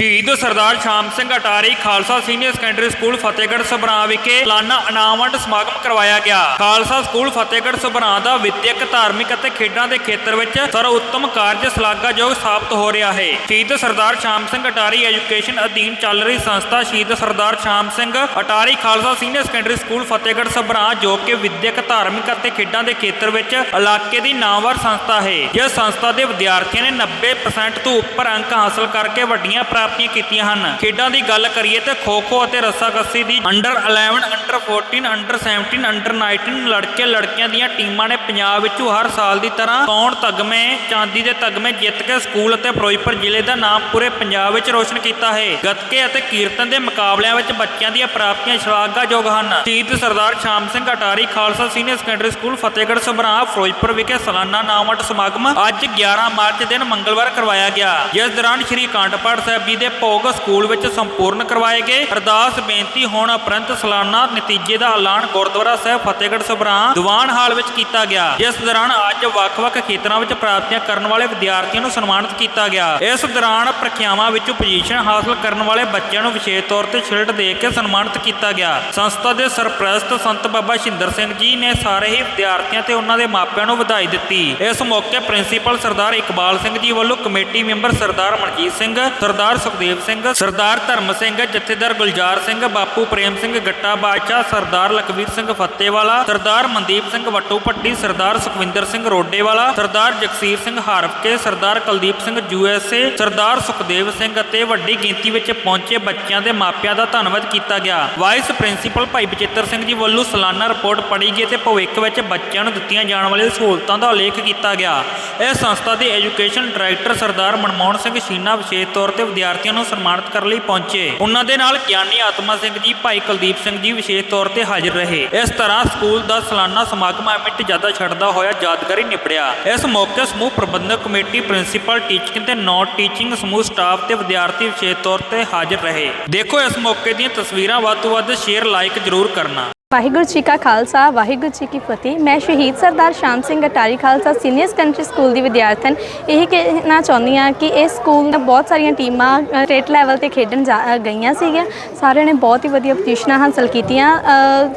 ਸ਼ਹੀਦ Sardar Sham Singh Attari Khalsa senior secondary school Fatehgarh Sabhran ਵਿਖੇ ਸਾਲਾਨਾ ਇਨਾਮ ਸਮਾਗਮ ਕਰਵਾਇਆ ਗਿਆ। ਖਾਲਸਾ ਸਕੂਲ ਫਤਿਹਗੜ੍ਹ ਸਭਰਾਂ ਦਾ ਵਿਦਿਅਕ, ਧਾਰਮਿਕ ਅਤੇ ਖੇਡਾਂ ਦੇ ਖੇਤਰ ਵਿੱਚ ਸਰਵਉੱਤਮ ਕਾਰਜ ਸ਼ਲਾਘਾਯੋਗ ਸਾਬਤ ਹੋ ਰਿਹਾ ਹੈ। ਸ਼ਹੀਦ ਸਰਦਾਰ ਸ਼ਾਮ ਸਿੰਘ ਅਟਾਰੀ ਐਜੂਕੇਸ਼ਨ ਅਧੀਨ ਚੱਲ ਰਹੀ ਸੰਸਥਾ ਸ਼ਹੀਦ Sardar Sham Singh Attari Khalsa senior secondary school Fatehgarh Sabhran ਜੋ ਕਿ ਵਿਦਿਅਕ, ਧਾਰਮਿਕ ਅਤੇ ਖੇਡਾਂ ਦੇ ਖੇਤਰ ਵਿੱਚ ਇਲਾਕੇ ਦੀ ਨਾਮਵਰ ਸੰਸਥਾ ਹੈ। ਇਹ ਸੰਸਥਾ ਦੇ ਵਿਦਿਆਰਥੀਆਂ ਨੇ 90% ਤੋਂ ਉੱਪਰ ਅੰਕ ਹਾਸਲ ਕਰਕੇ ਵੱਡੀਆਂ ਪ੍ਰਾਪਤੀਆਂ ਕੀਤੀਆਂ ਹਨ। ਖੇਡਾਂ ਦੀ ਗੱਲ ਕਰੀਏ ਤਾਂ ਖੋ-ਖੋ ਅਤੇ ਰੱਸਾਕੱਸੀ ਦੀ ਅੰਡਰ 11 ਅੰਡਰ 14 ਅੰਡਰ 17 ਅੰਡਰ 19 ਲੜਕੇ ਲੜਕੀਆਂ ਦੀਆਂ ਟੀਮਾਂ ਨੇ ਪੰਜਾਬ ਵਿੱਚੋਂ ਹਰ ਸਾਲ ਦੀ ਤਰ੍ਹਾਂ ਕੌਣ ਤਗਮੇ, ਚਾਂਦੀ ਦੇ ਤਗਮੇ ਜਿੱਤ ਕੇ ਸਕੂਲ ਅਤੇ ਫਿਰੋਜ਼ਪੁਰ ਜ਼ਿਲ੍ਹੇ ਦਾ ਨਾਮ ਪੂਰੇ ਪੰਜਾਬ ਵਿੱਚ ਰੋਸ਼ਨ ਕੀਤਾ ਹੈ। ਗੱਤਕੇ ਅਤੇ ਕੀਰਤਨ ਦੇ ਮੁਕਾਬਲਿਆਂ ਵਿੱਚ ਬੱਚਿਆਂ ਦੀਆਂ ਪ੍ਰਾਪਤੀਆਂ ਸ਼ਲਾਘਾਯੋਗ ਹਨ। ਸ਼ਹੀਦ Sardar Sham Singh Attari, Khalsa senior secondary school, Fatehgarh Sabhra, Firozpur ਵਿਖੇ ਸਾਲਾਨਾ ਨਾਮਵੰਡ ਸਮਾਗਮ ਅੱਜ 11 ਮਾਰਚ ਦਿਨ ਮੰਗਲਵਾਰ ਕਰਵਾਇਆ ਗਿਆ। ਜਿਸ ਦੌਰਾਨ ਸ੍ਰੀ ਅਖੰਡ ਪਾਠ ਸਾਹਿਬ ਜੀ ਦੇ ਭੋਗ ਸਕੂਲ ਵਿੱਚ ਸੰਪੂਰਨ ਕਰਵਾਏ ਗਏ। ਅਰਦਾਸ, ਬੇਨਤੀ, ਹੋਣ ਉਪਰੰਤ ਸਾਲਾਨਾ ਨਤੀਜੇ ਦਾ ਐਲਾਨ ਗੁਰਦੁਆਰਾ ਸਾਹਿਬ ਫਤਿਹਗੜ੍ਹ ਸਭਰਾਂ ਦੀਵਾਨ ਹਾਲ ਵਿੱਚ ਕੀਤਾ ਗਿਆ। ਜਿਸ ਦੌਰਾਨ ਅੱਜ ਵੱਖ-ਵੱਖ ਖੇਤਰਾਂ ਵਿੱਚ ਪ੍ਰਾਪਤੀਆਂ ਕਰਨ ਵਾਲੇ ਵਿਦਿਆਰਥੀਆਂ ਨੂੰ ਸਨਮਾਨਿਤ ਕੀਤਾ ਗਿਆ। ਇਸ ਦੌਰਾਨ ਪ੍ਰੀਖਿਆਵਾਂ ਵਿੱਚ ਪੋਜੀਸ਼ਨ ਹਾਸਲ ਕਰਨ ਵਾਲੇ ਬੱਚਿਆਂ ਨੂੰ ਵਿਸ਼ੇਸ਼ ਤੌਰ ਤੇ ਸ਼ਿਲਡ ਦੇ ਕੇ ਸਨਮਾਨਿਤ ਕੀਤਾ ਗਿਆ। ਸੰਸਥਾ ਦੇ ਸਰਪ੍ਰਸਤ ਸੰਤ ਬਾਬਾ ਸ਼ਿੰਦਰ ਸਿੰਘ ਜੀ ਨੇ ਸਾਰੇ ਹੀ ਵਿਦਿਆਰਥੀਆਂ ਤੇ ਉਹਨਾਂ ਦੇ ਮਾਪਿਆਂ ਨੂੰ ਵਧਾਈ ਦਿੱਤੀ। ਇਸ ਮੌਕੇ ਪ੍ਰਿੰਸੀਪਲ ਸਰਦਾਰ ਇਕਬਾਲ ਸਿੰਘ ਜੀ ਵੱਲੋਂ ਕਮੇਟੀ ਮੈਂਬਰ ਸਰਦਾਰ ਮਨਜੀਤ ਸਿੰਘ, ਸਰਦਾਰ ਸੁਖਦੇਵ ਸਿੰਘ, ਸਰਦਾਰ ਧਰਮ ਸਿੰਘ, ਜਥੇਦਾਰ ਗੁਲਜ਼ਾਰ ਸਿੰਘ, ਬਾਪੂ ਪ੍ਰੇਮ ਸਿੰਘ ਗੱਟਾ ਬਾਦਸ਼ਾਹ, ਸਰਦਾਰ ਲਖਵੀਰ ਸਿੰਘ ਫੱਤੇਵਾਲਾ, ਸਰਦਾਰ ਮਨਦੀਪ ਸਿੰਘ ਵੱਟੂ ਪੱਟੀ ਸਰਦਾਰ ਸੁਖਵਿੰਦਰ ਸਿੰਘ ਰੋਡੇਵਾਲਾ, ਸਰਦਾਰ ਜਗਸੀਰ ਸਿੰਘ ਹਾਰਫਕੇ ਸਰਦਾਰ ਕੁਲਦੀਪ ਸਿੰਘ ਯੂਐਸਏ ਸਰਦਾਰ ਸੁਖਦੇਵ ਸਿੰਘ ਅਤੇ ਵੱਡੀ ਗਿਣਤੀ ਵਿੱਚ ਪਹੁੰਚੇ ਬੱਚਿਆਂ ਦੇ ਮਾਪਿਆਂ ਦਾ ਧੰਨਵਾਦ ਕੀਤਾ ਗਿਆ। ਵਾਈਸ ਪ੍ਰਿੰਸੀਪਲ ਭਾਈ ਬਚਿੱਤਰ ਸਿੰਘ ਜੀ ਵੱਲੋਂ ਸਾਲਾਨਾ ਰਿਪੋਰਟ ਪੜ੍ਹੀ ਗਈ ਤੇ ਭਵਿੱਖ ਵਿੱਚ ਬੱਚਿਆਂ ਨੂੰ ਦਿੱਤੀਆਂ ਜਾਣ ਵਾਲੀਆਂ ਸਹੂਲਤਾਂ ਦਾ ਉਲੇਖ ਕੀਤਾ ਗਿਆ। ਇਸ ਸੰਸਥਾ ਦੇ ਐਜੂਕੇਸ਼ਨ ਡਾਇਰੈਕਟਰ ਸਰਦਾਰ ਮਨਮੋਹਨ ਸਿੰਘ ਸ਼ੀਨਾ, ਵਿਸ਼ੇਸ਼ ਤੌਰ ਤੇ ਵਿਦਿਆਰਥੀਆਂ ਨੂੰ ਸਨਮਾਨਿਤ ਕਰਨ ਲਈ ਪਹੁੰਚੇ। ਉਹਨਾਂ ਦੇ ਨਾਲ ਗਿਆਨੀ ਆਤਮਾ ਸਿੰਘ ਜੀ, ਭਾਈ ਕੁਲਦੀਪ ਸਿੰਘ ਜੀ ਵਿਸ਼ੇਸ਼ ਤੌਰ ਤੇ ਹਾਜ਼ਰ ਰਹੇ। ਇਸ ਤਰ੍ਹਾਂ ਸਕੂਲ ਦਾ ਸਾਲਾਨਾ ਸਮਾਗਮ ਐਮਿਟ ਜ਼ਿਆਦਾ ਛੱਡਦਾ ਹੋਇਆ ਯਾਦਗਾਰੀ ਨਿਪੜਿਆ। ਇਸ ਮੌਕੇ ਸਮੂਹ ਪ੍ਰਬੰਧਕ ਕਮੇਟੀ ਪ੍ਰਿੰਸੀਪਲ, ਟੀਚਿੰਗ ਤੇ ਨਾਨ ਟੀਚਿੰਗ ਸਮੂਹ ਸਟਾਫ ਤੇ ਵਿਦਿਆਰਥੀ ਵਿਸ਼ੇਸ਼ ਤੌਰ ਤੇ ਹਾਜ਼ਰ ਰਹੇ। ਦੇਖੋ ਇਸ ਮੌਕੇ ਦੀਆਂ ਤਸਵੀਰਾਂ, ਵੱਧ ਤੋਂ ਵੱਧ ਸ਼ੇਅਰ, ਲਾਈਕ ਜ਼ਰੂਰ ਕਰਨਾ। ਵਾਹਿਗੁਰੂ ਜੀ ਕਾ ਖਾਲਸਾ, ਵਾਹਿਗੁਰੂ ਜੀ ਕੀ ਫਤਿਹ। ਮੈਂ ਸ਼ਹੀਦ Sardar Sham Singh Attari Khalsa senior secondary school ਦੀ ਵਿਦਿਆਰਥਣ। ਇਹ ਕਹਿਣਾ ਚਾਹੁੰਦੀ ਹਾਂ ਕਿ ਇਸ ਸਕੂਲ ਦਾ ਬਹੁਤ ਸਾਰੀਆਂ ਟੀਮਾਂ ਸਟੇਟ ਲੈਵਲ ਤੇ ਖੇਡਣ ਜਾ- ਗਈਆਂ ਸੀਗੀਆਂ। ਸਾਰਿਆਂ ਨੇ ਬਹੁਤ ਹੀ ਵਧੀਆ ਪੋਜੀਸ਼ਨਾਂ ਹਾਸਲ ਕੀਤੀਆਂ।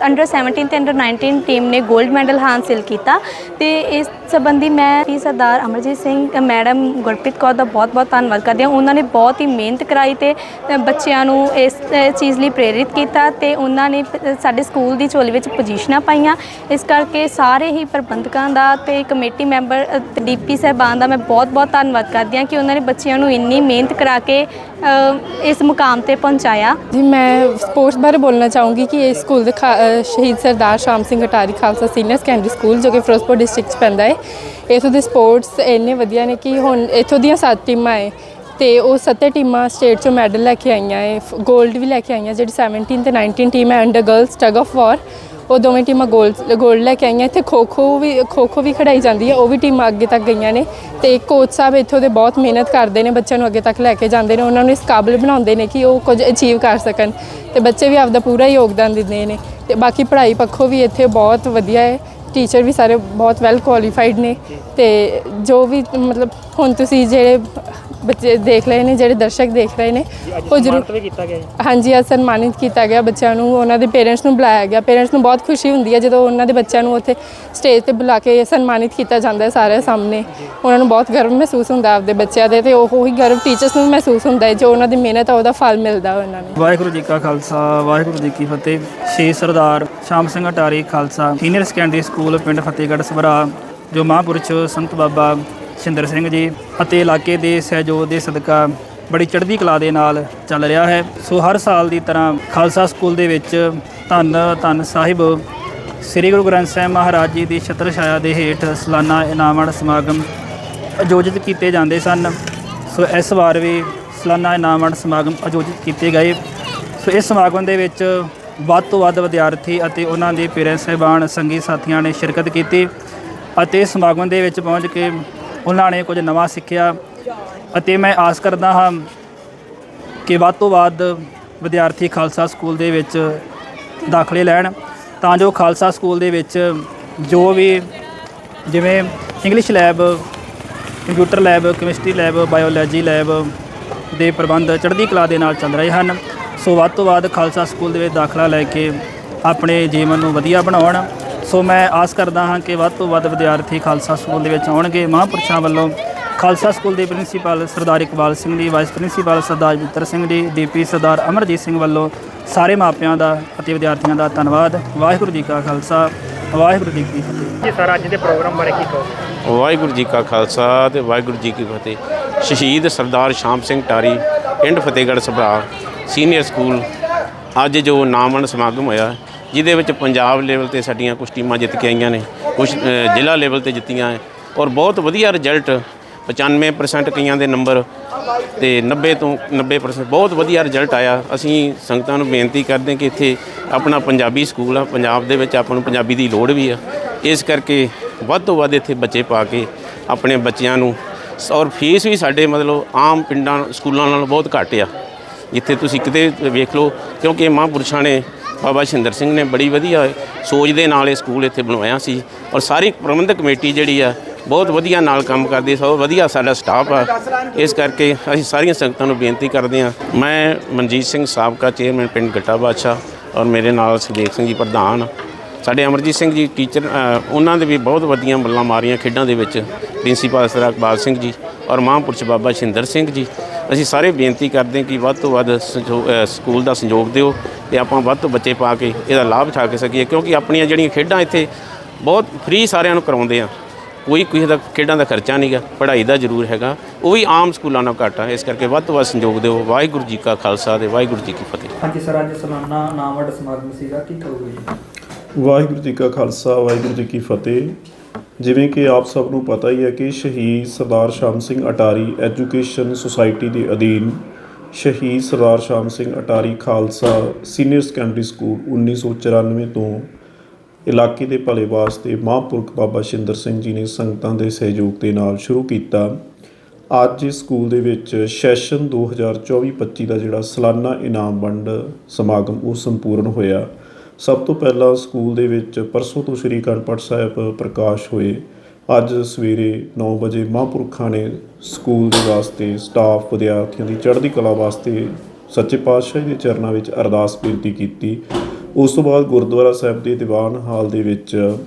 ਅੰਡਰ 17 ਤੇ ਅੰਡਰ 19 ਟੀਮ ਨੇ 골ਡ ਮੈਡਲ ਹਾਸਲ ਕੀਤਾ। ਤੇ ਇਸ ਸੰਬੰਧੀ ਮੈਂ ਵੀ ਸਰਦਾਰ ਅਮਰਜੀਤ ਸਿੰਘ ਮੈਡਮ ਗੁਰਪ੍ਰੀਤ ਕੌਰ ਦਾ ਬਹੁਤ-ਬਹੁਤ ਧੰਨਵਾਦ ਕਰਦੀ ਹਾਂ। ਉਹਨਾਂ ਨੇ ਬਹੁਤ ਹੀ ਮਿਹਨਤ ਕਰਾਈ ਤੇ ਬੱਚਿਆਂ ਨੂੰ ਇਸ ਚੀਜ਼ ਲਈ ਪ੍ਰੇਰਿਤ ਕੀਤਾ ਤੇ ਉਹਨਾਂ ਨੇ ਸਾਡੇ ਸਕੂਲ ਦੀ ਝੋਲੀ ਵਿੱਚ ਪੋਜੀਸ਼ਨਾਂ ਪਾਈਆਂ। ਇਸ ਕਰਕੇ ਸਾਰੇ ਹੀ ਪ੍ਰਬੰਧਕਾਂ ਦਾ ਤੇ ਕਮੇਟੀ ਮੈਂਬਰ ਡੀਪੀ ਸਾਹਿਬਾਨ ਦਾ ਮੈਂ ਬਹੁਤ-ਬਹੁਤ ਧੰਨਵਾਦ ਕਰਦੀ ਹਾਂ ਕਿ ਉਹਨਾਂ ਨੇ ਬੱਚਿਆਂ ਨੂੰ ਇੰਨੀ ਮਿਹਨਤ ਕਰਾ ਕੇ ਇਸ ਮੁਕਾਮ ਤੇ ਪਹੁੰਚਾਇਆ। ਜੀ, ਮੈਂ ਸਪੋਰਟਸ ਬਾਰੇ ਬੋਲਣਾ ਚਾਹੂੰਗੀ ਕਿ ਇਹ ਸਕੂਲ ਦੇ ਖਾ- ਸ਼ਹੀਦ Sardar Sham Singh Attari Khalsa senior secondary school ਜੋ ਕਿ ਫਿਰੋਜ਼ਪੁਰ ਡਿਸਟ੍ਰਿਕਟ 'ਚ ਪੈਂਦਾ ਹੈ। ਇਥੋਂ ਦੇ ਸਪੋਰਟਸ ਇੰਨੇ ਵਧੀਆ ਨੇ ਕਿ ਹੁਣ ਇਥੋਂ ਦੀਆਂ ਸੱਤ ਟੀਮਾਂ ਹੈ। ਤੇ ਉਹ ਸੱਤੇ ਟੀਮਾਂ ਸਟੇਟ ਚੋਂ ਮੈਡਲ ਲੈ ਕੇ ਆਈਆਂ ਏ ਗੋਲਡ ਵੀ ਲੈ ਕੇ ਆਈਆਂ, ਜਿਹੜੀ 17 ਤੇ 19 ਟੀਮ ਹੈ under girls tug of war ਉਹ ਦੋਵੇਂ ਟੀਮਾਂ 골ਡ ਗੋਲਡ ਲੈ ਕੇ ਆਈਆਂ। ਇੱਥੇ ਖੋ ਖੋ ਵੀ ਖੋ ਖੋ ਵੀ ਖੜਾਈ ਜਾਂਦੀ ਹੈ, ਉਹ ਵੀ ਟੀਮਾਂ ਅੱਗੇ ਤੱਕ ਗਈਆਂ ਨੇ। ਤੇ ਕੋਚ ਸਾਹਿਬ ਇੱਥੋਂ ਦੇ ਬਹੁਤ ਮਿਹਨਤ ਕਰਦੇ ਨੇ, ਬੱਚਿਆਂ ਨੂੰ ਅੱਗੇ ਤੱਕ ਲੈ ਕੇ ਜਾਂਦੇ ਨੇ। ਉਹਨਾਂ ਨੂੰ ਇਸ ਕਾਬਲ ਬਣਾਉਂਦੇ ਨੇ ਕਿ ਉਹ ਕੁਝ ਅਚੀਵ ਕਰ ਸਕਣ। ਤੇ ਬੱਚੇ ਵੀ ਆਪਦਾ ਪੂਰਾ ਯੋਗਦਾਨ ਦਿੰਦੇ ਨੇ। ਤੇ ਬਾਕੀ ਪੜ੍ਹਾਈ ਪੱਖੋਂ ਵੀ ਇੱਥੇ ਬਹੁਤ ਵਧੀਆ ਹੈ। ਟੀਚਰ ਵੀ ਸਾਰੇ ਬਹੁਤ ਵੈਲ ਕੁਆਲੀਫਾਈਡ ਨੇ। ਤੇ ਜੋ ਵੀ ਮਤਲਬ ਹੁਣ ਤੁਸੀਂ ਜਿਹੜੇ ਬੱਚੇ ਦੇਖ ਰਹੇ ਨੇ ਜਿਹੜੇ ਦਰਸ਼ਕ ਦੇਖ ਰਹੇ ਨੇ ਉਹ ਜ਼ਰੂਰ ਵੀ ਕੀਤਾ ਗਿਆ ਹਾਂਜੀ ਅੱਜ ਸਨਮਾਨਿਤ ਕੀਤਾ ਗਿਆ ਬੱਚਿਆਂ ਨੂੰ ਉਹਨਾਂ ਦੇ ਪੇਰੈਂਟਸ ਨੂੰ ਬੁਲਾਇਆ ਗਿਆ। ਪੇਰੈਂਟਸ ਨੂੰ ਬਹੁਤ ਖੁਸ਼ੀ ਹੁੰਦੀ ਹੈ ਜਦੋਂ ਉਹਨਾਂ ਦੇ ਬੱਚਿਆਂ ਨੂੰ ਉੱਥੇ ਸਟੇਜ ਤੇ ਬੁਲਾ ਕੇ ਸਨਮਾਨਿਤ ਕੀਤਾ ਜਾਂਦਾ ਹੈ ਸਾਰੇ ਸਾਹਮਣੇ। ਉਹਨਾਂ ਨੂੰ ਬਹੁਤ ਗਰਵ ਮਹਿਸੂਸ ਹੁੰਦਾ ਆਪਦੇ ਬੱਚਿਆਂ ਦੇ ਤੇ ਉਹ ਹੀ ਗਰਵ ਟੀਚਰਸ ਨੂੰ ਮਹਿਸੂਸ ਹੁੰਦਾ ਹੈ ਜੋ ਉਹਨਾਂ ਦੀ ਮਿਹਨਤ ਆ ਉਹਦਾ ਫਲ ਮਿਲਦਾ ਉਹਨਾਂ ਨੂੰ। ਵਾਹਿਗੁਰੂ ਜੀ ਕਾ ਖਾਲਸਾ ਵਾਹਿਗੁਰੂ ਜੀ ਕੀ ਫਤਿਹ। ਛੇ Sardar Sham Singh Attari Khalsa senior secondary school ਪਿੰਡ ਫਤਿਹਗੜ੍ਹ ਸਭਰਾ ਜੋ ਮਹਾਂਪੁਰਸ਼ ਸੰਤ ਬਾਬਾ ਸ਼ਿੰਦਰ ਸਿੰਘ ਜੀ ਅਤੇ ਇਲਾਕੇ ਦੇ ਸਹਿਯੋਗ ਦੇ ਸਦਕਾ ਬੜੀ ਚੜ੍ਹਦੀ ਕਲਾ ਦੇ ਨਾਲ ਚੱਲ ਰਿਹਾ ਹੈ। ਸੋ ਹਰ ਸਾਲ ਦੀ ਤਰ੍ਹਾਂ ਖਾਲਸਾ ਸਕੂਲ ਦੇ ਵਿੱਚ ਧੰਨ ਧੰਨ ਸਾਹਿਬ, ਸ੍ਰੀ ਗੁਰੂ ਗ੍ਰੰਥ ਸਾਹਿਬ ਮਹਾਰਾਜ ਜੀ ਦੀ ਛਤਰ ਛਾਇਆ ਦੇ ਹੇਠ ਸਾਲਾਨਾ ਇਨਾਮਣ ਸਮਾਗਮ ਆਯੋਜਿਤ ਕੀਤੇ ਜਾਂਦੇ ਸਨ। ਸੋ ਇਸ ਵਾਰ ਵੀ ਸਾਲਾਨਾ ਇਨਾਮਣ ਸਮਾਗਮ ਆਯੋਜਿਤ ਕੀਤੇ ਗਏ। ਸੋ ਇਸ ਸਮਾਗਮ ਦੇ ਵਿੱਚ ਵੱਧ ਤੋਂ ਵੱਧ ਵਿਦਿਆਰਥੀ ਅਤੇ ਉਹਨਾਂ ਦੇ ਪੇਰੈਂਟਸ, ਸਾਹਿਬਾਨ, ਸੰਗੀ ਸਾਥੀਆਂ ਨੇ ਸ਼ਿਰਕਤ ਕੀਤੀ ਅਤੇ ਸਮਾਗਮ ਦੇ ਵਿੱਚ ਪਹੁੰਚ ਕੇ ਉਹਨਾਂ ਨੇ ਕੁਝ ਨਵਾਂ ਸਿੱਖਿਆ ਅਤੇ ਮੈਂ ਆਸ ਕਰਦਾ ਹਾਂ ਕਿ ਵੱਧ ਤੋਂ ਵੱਧ ਵਿਦਿਆਰਥੀ ਖਾਲਸਾ ਸਕੂਲ ਦੇ ਵਿੱਚ ਦਾਖਲੇ ਲੈਣ। ਤਾਂ ਜੋ ਖਾਲਸਾ ਸਕੂਲ ਦੇ ਵਿੱਚ ਜੋ ਵੀ ਜਿਵੇਂ English lab computer lab chemistry lab biology lab ਦੇ ਪ੍ਰਬੰਧ ਚੜ੍ਹਦੀ ਕਲਾ ਦੇ ਨਾਲ ਚੱਲ ਰਹੇ ਹਨ। ਸੋ ਵੱਧ ਤੋਂ ਵੱਧ ਖਾਲਸਾ ਸਕੂਲ ਦੇ ਵਿੱਚ ਦਾਖਲਾ ਲੈ ਕੇ ਆਪਣੇ ਜੀਵਨ ਨੂੰ ਵਧੀਆ ਬਣਾਉਣ। ਸੋ ਮੈਂ ਆਸ ਕਰਦਾ ਹਾਂ ਕਿ ਵੱਧ ਤੋਂ ਵੱਧ ਵਿਦਿਆਰਥੀ ਖਾਲਸਾ ਸਕੂਲ ਦੇ ਵਿੱਚ ਆਉਣਗੇ। ਮਹਾਂਪੁਰਸ਼ਾਂ ਵੱਲੋਂ ਖਾਲਸਾ ਸਕੂਲ ਦੇ principal Sardar Iqbal Singh ji vice principal Sardar Jittar Singh ji DP Sardar Amarjit Singh ਵੱਲੋਂ ਸਾਰੇ ਮਾਪਿਆਂ ਦਾ ਅਤੇ ਵਿਦਿਆਰਥੀਆਂ ਦਾ ਧੰਨਵਾਦ। ਵਾਹਿਗੁਰੂ ਜੀ ਕਾ ਖਾਲਸਾ ਵਾਹਿਗੁਰੂ ਜੀ ਕੀ ਫਤਿਹ। ਜੀ ਸਰ ਅੱਜ ਦੇ ਪ੍ਰੋਗਰਾਮ ਬਾਰੇ ਕੀ ਕਹੋਗੇ? ਵਾਹਿਗੁਰੂ ਜੀ ਕਾ ਖਾਲਸਾ ਤੇ ਵਾਹਿਗੁਰੂ ਜੀ ਕੀ ਫਤਿਹ। ਸ਼ਹੀਦ ਸਰਦਾਰ ਸ਼ਾਮ ਸਿੰਘ ਟਾਰੀ ਪਿੰਡ ਫਤਿਹਗੜ੍ਹ ਸਭਰਾ ਸੀਨੀਅਰ ਸਕੂਲ ਅੱਜ ਜੋ ਨਾਮਣ ਸਮਾਗਮ ਹੋਇਆ ਜਿਹਦੇ ਵਿੱਚ ਪੰਜਾਬ ਲੈਵਲ ਤੇ ਸਾਡੀਆਂ ਕੁਝ ਟੀਮਾਂ ਜਿੱਤ ਕੇ ਆਈਆਂ ਨੇ ਕੁਝ ਜ਼ਿਲ੍ਹਾ ਲੈਵਲ ਤੇ ਜਿੱਤੀਆਂ ਹੈ ਔਰ ਬਹੁਤ ਵਧੀਆ ਰਿਜ਼ਲਟ 95% ਕਈਆਂ ਦੇ ਨੰਬਰ ਤੇ 90 ਤੋਂ 90% ਬਹੁਤ ਵਧੀਆ ਰਿਜ਼ਲਟ ਆਇਆ। ਅਸੀਂ ਸੰਗਤਾਂ ਨੂੰ ਬੇਨਤੀ ਕਰਦੇ ਹਾਂ ਕਿ ਇੱਥੇ ਆਪਣਾ ਪੰਜਾਬੀ ਸਕੂਲ ਆ, ਪੰਜਾਬ ਦੇ ਵਿੱਚ ਆਪਾਂ ਨੂੰ ਪੰਜਾਬੀ ਦੀ ਲੋੜ ਵੀ ਆ। ਇਸ ਕਰਕੇ ਵੱਧ ਤੋਂ ਵੱਧ ਇੱਥੇ ਬੱਚੇ ਪਾ ਕੇ ਆਪਣੇ ਬੱਚਿਆਂ ਨੂੰ, ਔਰ ਫੀਸ ਵੀ ਸਾਡੇ ਮਤਲਬ ਆਮ ਪਿੰਡਾਂ, ਸਕੂਲਾਂ ਨਾਲੋਂ ਬਹੁਤ ਘੱਟ ਆ। ਜਿੱਥੇ ਤੁਸੀਂ ਕਿਤੇ ਵੇਖ ਲਓ, ਕਿਉਂਕਿ ਮਹਾਂਪੁਰਸ਼ਾਂ ਨੇ ਬਾਬਾ ਸ਼ਿੰਦਰ ਸਿੰਘ ਨੇ ਬੜੀ ਵਧੀਆ ਸੋਚ ਦੇ ਨਾਲ ਇਹ ਸਕੂਲ ਇੱਥੇ ਬਣਵਾਇਆ ਸੀ ਔਰ ਸਾਰੀ ਪ੍ਰਬੰਧਕ ਕਮੇਟੀ ਜਿਹੜੀ ਆ, ਬਹੁਤ ਵਧੀਆ ਨਾਲ ਕੰਮ ਕਰਦੀ, ਸਭ ਵਧੀਆ ਸਾਡਾ ਸਟਾਫ ਆ। ਇਸ ਕਰਕੇ ਅਸੀਂ ਸਾਰੀਆਂ ਸੰਗਤਾਂ ਨੂੰ ਬੇਨਤੀ ਕਰਦੇ ਹਾਂ। ਮੈਂ ਮਨਜੀਤ ਸਿੰਘ ਸਾਬਕਾ ਚੇਅਰਮੈਨ ਪਿੰਡ ਗੱਟਾ ਬਾਦਸ਼ਾਹ ਔਰ ਮੇਰੇ ਨਾਲ ਸੁਦੇਵ ਸਿੰਘ ਜੀ ਪ੍ਰਧਾਨ। ਸਾਡੇ ਅਮਰਜੀਤ ਸਿੰਘ ਜੀ ਟੀਚਰ ਉਹਨਾਂ ਦੇ ਵੀ ਬਹੁਤ ਵਧੀਆ ਬੱਲਾਂ ਮਾਰੀਆਂ ਖੇਡਾਂ ਦੇ ਵਿੱਚ, ਪ੍ਰਿੰਸੀਪਲ ਸਰਦਾਰ ਇਕਬਾਲ ਸਿੰਘ ਜੀ ਔਰ ਮਹਾਂਪੁਰਸ਼ ਬਾਬਾ ਸ਼ਿੰਦਰ ਸਿੰਘ ਜੀ। ਅਸੀਂ ਸਾਰੇ ਬੇਨਤੀ ਕਰਦੇ ਹਾਂ ਕਿ ਵੱਧ ਤੋਂ ਵੱਧ ਸਕੂਲ ਦਾ ਸੰਯੋਗ ਦਿਓ ਤੇ ਆਪਾਂ ਵੱਧ ਤੋਂ ਬੱਚੇ ਪਾ ਕੇ ਇਹਦਾ ਲਾਭ ਉਠਾ ਕੇ ਸਕੀਏ ਕਿਉਂਕਿ ਆਪਣੀਆਂ ਜਿਹੜੀਆਂ ਖੇਡਾਂ ਇੱਥੇ ਬਹੁਤ ਫ੍ਰੀ ਸਾਰਿਆਂ ਨੂੰ ਕਰਾਉਂਦੇ ਆ। ਕੋਈ ਕਿਸੇ ਦਾ ਖੇਡਾਂ ਦਾ ਖਰਚਾ ਨਹੀਂਗਾ ਪੜ੍ਹਾਈ ਦਾ ਜ਼ਰੂਰ ਹੈਗਾ ਉਹ ਵੀ ਆਮ ਸਕੂਲਾਂ ਨਾਲੋਂ ਘੱਟ ਆ। ਇਸ ਕਰਕੇ ਵੱਧ ਤੋਂ ਵੱਧ ਸੰਯੋਗ ਦਿਓ। ਵਾਹਿਗੁਰੂ ਜੀ ਕਾ ਖਾਲਸਾ ਤੇ ਵਾਹਿਗੁਰੂ ਜੀ ਕੀ ਫਤਿਹ। ਹਾਂਜੀ ਸਰ ਅੱਜ ਸਾਲਾਨਾ ਨਾਮਵੜ ਸਮਾਗਮ ਸੀਗਾ ਕੀ ਕਹੋਗੇ ਜੀ? ਵਾਹਿਗੁਰੂ ਜੀ ਕਾ ਖਾਲਸਾ ਵਾਹਿਗੁਰੂ ਜੀ ਕੀ ਫਤਿਹ। ਜਿਵੇਂ ਕਿ ਆਪ ਸਭ ਨੂੰ ਪਤਾ ਹੀ ਹੈ ਕਿ ਸ਼ਹੀਦ ਸਰਦਾਰ ਸ਼ਾਮ ਸਿੰਘ ਅਟਾਰੀ ਐਜੂਕੇਸ਼ਨ ਸੁਸਾਇਟੀ ਦੇ ਅਧੀਨ ਸ਼ਹੀਦ Sardar Sham Singh Attari Khalsa senior secondary school 1994 ਤੋਂ ਇਲਾਕੇ ਦੇ ਭਲੇ ਵਾਸਤੇ ਮਹਾਂਪੁਰਖ ਬਾਬਾ ਸ਼ਿੰਦਰ ਸਿੰਘ ਜੀ ਨੇ ਸੰਗਤਾਂ ਦੇ ਸਹਿਯੋਗ ਦੇ ਨਾਲ ਸ਼ੁਰੂ ਕੀਤਾ। ਅੱਜ ਇਸ ਸਕੂਲ ਦੇ ਵਿੱਚ ਸੈਸ਼ਨ 2024-25 ਦਾ ਜਿਹੜਾ ਸਾਲਾਨਾ ਇਨਾਮ ਵੰਡ ਸਮਾਗਮ ਉਹ ਸੰਪੂਰਨ ਹੋਇਆ। ਸਭ ਤੋਂ ਪਹਿਲਾਂ ਸਕੂਲ ਦੇ ਵਿੱਚ ਪਰਸੋਂ ਤੋਂ ਸ੍ਰੀ ਅਖੰਡ ਸਾਹਿਬ ਪ੍ਰਕਾਸ਼ ਹੋਏ। ਅੱਜ ਸਵੇਰੇ 9 ਵਜੇ ਮਹਾਂਪੁਰਖਾਂ ਨੇ ਸਕੂਲ ਦੇ ਵਾਸਤੇ ਸਟਾਫ, ਵਿਦਿਆਰਥੀਆਂ ਦੀ ਚੜ੍ਹਦੀ ਕਲਾ ਵਾਸਤੇ ਸੱਚੇ ਪਾਤਸ਼ਾਹ ਜੀ ਦੇ ਚਰਨਾਂ ਵਿੱਚ ਅਰਦਾਸ ਬੇਨਤੀ ਕੀਤੀ। ਉਸ ਤੋਂ ਬਾਅਦ ਗੁਰਦੁਆਰਾ ਸਾਹਿਬ ਦੇ ਦੀਵਾਨ ਹਾਲ ਦੇ ਵਿੱਚ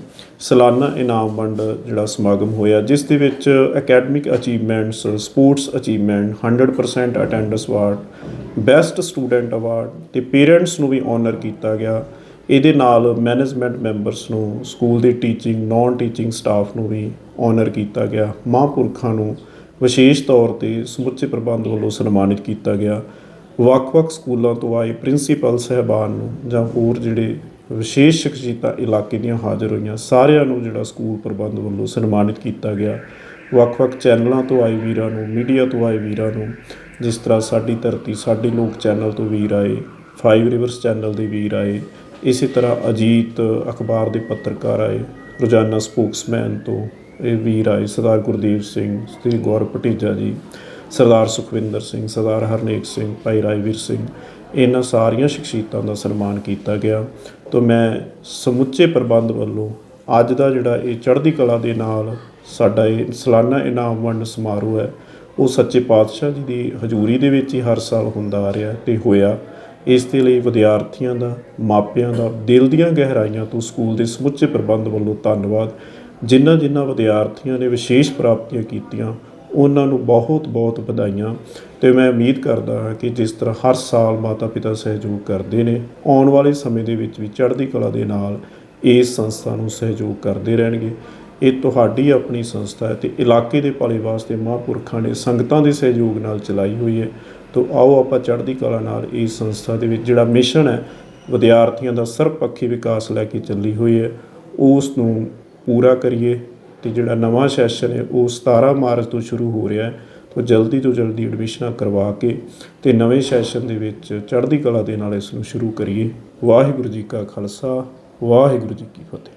ਸਾਲਾਨਾ ਇਨਾਮ ਵੰਡ ਜਿਹੜਾ ਸਮਾਗਮ ਹੋਇਆ, ਜਿਸ ਦੇ ਵਿੱਚ academic achievements, sports achievement 100% attendance award, best student award ਤੇ ਪੇਰੈਂਟਸ ਨੂੰ ਵੀ ਆਨਰ ਕੀਤਾ ਗਿਆ। ਇਹਦੇ ਨਾਲ ਮੈਨੇਜਮੈਂਟ ਮੈਂਬਰਸ ਨੂੰ ਸਕੂਲ ਦੇ ਟੀਚਿੰਗ ਨਾਨ ਟੀਚਿੰਗ ਸਟਾਫ ਨੂੰ ਵੀ ਆਨਰ ਕੀਤਾ ਗਿਆ। ਮਹਾਂਪੁਰਖਾਂ ਨੂੰ ਵਿਸ਼ੇਸ਼ ਤੌਰ ਤੇ ਸਮੁੱਚੇ ਪ੍ਰਬੰਧ ਵੱਲੋਂ ਸਨਮਾਨਿਤ ਕੀਤਾ ਗਿਆ। ਵੱਖ-ਵੱਖ ਸਕੂਲਾਂ ਤੋਂ ਆਏ ਪ੍ਰਿੰਸੀਪਲ ਸਹਿਬਾਨ ਨੂੰ ਜਾਂ ਹੋਰ ਜਿਹੜੇ ਵਿਸ਼ੇਸ਼ ਸ਼ਖਸੀਅਤਾਂ ਇਲਾਕੇ ਦੀਆਂ ਹਾਜ਼ਰ ਹੋਈਆਂ, ਸਾਰਿਆਂ ਨੂੰ ਜਿਹੜਾ ਸਕੂਲ ਪ੍ਰਬੰਧ ਵੱਲੋਂ ਸਨਮਾਨਿਤ ਕੀਤਾ ਗਿਆ। ਵੱਖ-ਵੱਖ ਚੈਨਲਾਂ ਤੋਂ ਆਏ ਵੀਰਾਂ ਨੂੰ, ਮੀਡੀਆ ਤੋਂ ਆਏ ਵੀਰਾਂ ਨੂੰ, ਜਿਸ ਤਰ੍ਹਾਂ ਸਾਡੀ ਧਰਤੀ, ਸਾਡੇ ਲੋਕ ਚੈਨਲ ਤੋਂ ਵੀਰ ਆਏ ਫਾਈਵ ਰਿਵਰਸ ਚੈਨਲ ਦੇ ਵੀਰ ਆਏ ਇਸੇ ਤਰ੍ਹਾਂ ਅਜੀਤ ਅਖਬਾਰ ਦੇ ਪੱਤਰਕਾਰ ਆਏ, ਰੋਜ਼ਾਨਾ ਸਪੋਕਸਮੈਨ ਤੋਂ, ਇਹ ਵੀਰ ਆਏ, ਸਰਦਾਰ ਗੁਰਦੀਪ ਸਿੰਘ, ਸ੍ਰੀ ਗੌਰਵ ਭਟੀਜਾ ਜੀ, ਸਰਦਾਰ ਸੁਖਵਿੰਦਰ ਸਿੰਘ, ਸਰਦਾਰ ਹਰਨੇਕ ਸਿੰਘ, ਭਾਈ ਰਾਜਵੀਰ ਸਿੰਘ, ਇਹਨਾਂ ਸਾਰੀਆਂ ਸ਼ਖਸੀਅਤਾਂ ਦਾ ਸਨਮਾਨ ਕੀਤਾ ਗਿਆ। ਤੋਂ ਮੈਂ ਸਮੁੱਚੇ ਪ੍ਰਬੰਧ ਵੱਲੋਂ ਅੱਜ ਦਾ ਜਿਹੜਾ ਇਹ ਚੜ੍ਹਦੀ ਕਲਾ ਦੇ ਨਾਲ ਸਾਡਾ ਇਹ ਸਾਲਾਨਾ ਇਨਾਮ ਵੰਡ ਸਮਾਰੋਹ ਹੈ, ਉਹ ਸੱਚੇ ਪਾਤਸ਼ਾਹ ਜੀ ਦੀ ਹਜ਼ੂਰੀ ਦੇ ਵਿੱਚ ਹੀ ਹਰ ਸਾਲ ਹੁੰਦਾ ਆ ਰਿਹਾ ਤੇ ਹੋਇਆ। ਇਸ ਦੇ ਲਈ ਵਿਦਿਆਰਥੀਆਂ ਦਾ, ਮਾਪਿਆਂ ਦਾ ਦਿਲ ਦੀਆਂ ਗਹਿਰਾਈਆਂ ਤੋਂ ਸਕੂਲ ਦੇ ਸਮੁੱਚੇ ਪ੍ਰਬੰਧ ਵੱਲੋਂ ਧੰਨਵਾਦ। ਜਿਨ੍ਹਾਂ ਜਿਨ੍ਹਾਂ ਵਿਦਿਆਰਥੀਆਂ ਨੇ ਵਿਸ਼ੇਸ਼ ਪ੍ਰਾਪਤੀਆਂ ਕੀਤੀਆਂ, ਉਹਨਾਂ ਨੂੰ ਬਹੁਤ ਬਹੁਤ ਵਧਾਈਆਂ। ਤੇ ਮੈਂ ਉਮੀਦ ਕਰਦਾ ਹਾਂ ਕਿ ਜਿਸ ਤਰ੍ਹਾਂ ਹਰ ਸਾਲ ਮਾਤਾ ਪਿਤਾ ਸਹਿਯੋਗ ਕਰਦੇ ਨੇ, ਆਉਣ ਵਾਲੇ ਸਮੇਂ ਦੇ ਵਿੱਚ ਵੀ ਚੜ੍ਹਦੀ ਕਲਾ ਦੇ ਨਾਲ ਇਸ ਸੰਸਥਾ ਨੂੰ ਸਹਿਯੋਗ ਕਰਦੇ ਰਹਿਣਗੇ। ਇਹ ਤੁਹਾਡੀ ਆਪਣੀ ਸੰਸਥਾ ਹੈ ਤੇ ਇਲਾਕੇ ਦੇ ਭਲੇ ਵਾਸਤੇ ਮਹਾਂਪੁਰਖਾਂ ਨੇ ਸੰਗਤਾਂ ਦੇ ਸਹਿਯੋਗ ਨਾਲ ਚਲਾਈ ਹੋਈ ਹੈ। ਤੋ ਆਓ ਆਪਾਂ ਚੜ੍ਹਦੀ ਕਲਾ ਨਾਲ ਇਸ ਸੰਸਥਾ ਦੇ ਵਿੱਚ ਜਿਹੜਾ ਮਿਸ਼ਨ ਹੈ, ਵਿਦਿਆਰਥੀਆਂ ਦਾ ਸਰਬਪੱਖੀ ਵਿਕਾਸ ਲੈ ਕੇ ਚੱਲੀ ਹੋਈ ਹੈ, ਉਸ ਨੂੰ ਪੂਰਾ ਕਰੀਏ ਤੇ ਜਿਹੜਾ ਨਵਾਂ ਸੈਸ਼ਨ ਹੈ, ਉਹ 17 ਮਾਰਚ ਤੋਂ ਸ਼ੁਰੂ ਹੋ ਰਿਹਾ ਹੈ। ਤੋ ਜਲਦੀ ਤੋਂ ਜਲਦੀ ਐਡਮਿਸ਼ਨਾਂ ਕਰਵਾ ਕੇ ਤੇ ਨਵੇਂ ਸੈਸ਼ਨ ਦੇ ਵਿੱਚ ਚੜ੍ਹਦੀ ਕਲਾ ਦੇ ਨਾਲ ਇਸ ਨੂੰ ਸ਼ੁਰੂ ਕਰੀਏ। ਵਾਹਿਗੁਰੂ ਜੀ ਕਾ ਖਾਲਸਾ, ਵਾਹਿਗੁਰੂ ਜੀ ਕੀ ਫਤਿਹ।